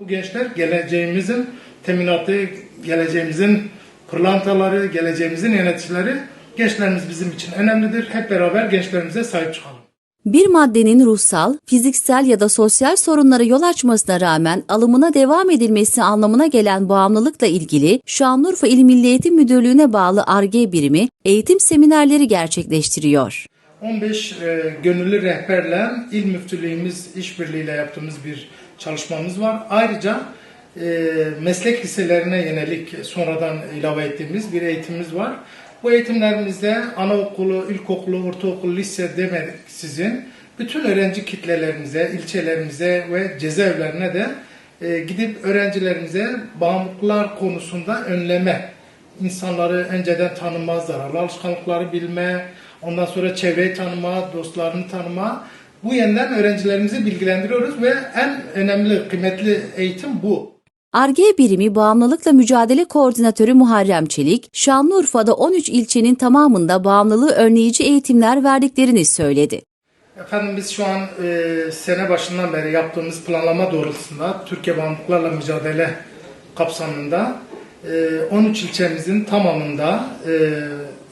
Bu gençler geleceğimizin teminatı, geleceğimizin pırlantaları, geleceğimizin yöneticileri. Gençlerimiz bizim için önemlidir. Hep beraber gençlerimize sahip çıkalım. Bir maddenin ruhsal, fiziksel ya da sosyal sorunlara yol açmasına rağmen alımına devam edilmesi anlamına gelen bağımlılıkla ilgili Şanlıurfa İl Milli Eğitim Müdürlüğü'ne bağlı ARGE birimi eğitim seminerleri gerçekleştiriyor. 15 e, gönüllü rehberle il müftülüğümüz işbirliğiyle yaptığımız bir çalışmamız var. Ayrıca e, meslek liselerine yönelik sonradan ilave ettiğimiz bir eğitimimiz var. Bu eğitimlerimizde anaokulu, ilkokulu, ortaokul, lise demeksizin bütün öğrenci kitlelerimize, ilçelerimize ve cezaevlerine de e, gidip öğrencilerimize bağımlılıklar konusunda önleme, insanları önceden tanıma, zararlı alışkanlıkları bilme, ondan sonra çevreyi tanıma, dostlarını tanıma. Bu yönden öğrencilerimizi bilgilendiriyoruz ve en önemli, kıymetli eğitim bu. ARGE birimi Bağımlılıkla Mücadele Koordinatörü Muharrem Çelik, Şanlıurfa'da 13 ilçenin tamamında bağımlılığı önleyici eğitimler verdiklerini söyledi. Efendim biz şu an e, sene başından beri yaptığımız planlama doğrultusunda Türkiye Bağımlılıklarla Mücadele kapsamında 13 ilçemizin tamamında e,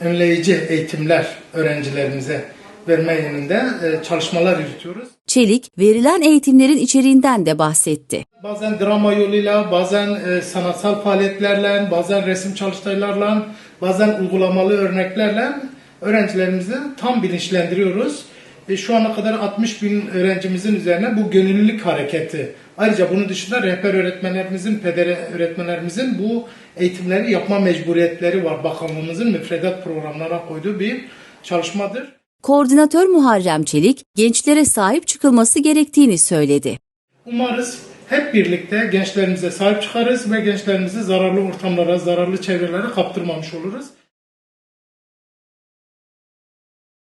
önleyici eğitimler öğrencilerimize verme yönünde e, çalışmalar yürütüyoruz. Çelik, verilen eğitimlerin içeriğinden de bahsetti. Bazen drama yoluyla, bazen e, sanatsal faaliyetlerle, bazen resim çalıştaylarla, bazen uygulamalı örneklerle öğrencilerimizi tam bilinçlendiriyoruz. E, şu ana kadar 60 bin öğrencimizin üzerine bu gönüllülük hareketi. Ayrıca bunun dışında rehber öğretmenlerimizin, pedere öğretmenlerimizin bu eğitimleri yapma mecburiyetleri var. Bakanlığımızın müfredat programlarına koyduğu bir çalışmadır. Koordinatör Muharrem Çelik, gençlere sahip çıkılması gerektiğini söyledi. Umarız hep birlikte gençlerimize sahip çıkarız ve gençlerimizi zararlı ortamlara, zararlı çevrelere kaptırmamış oluruz.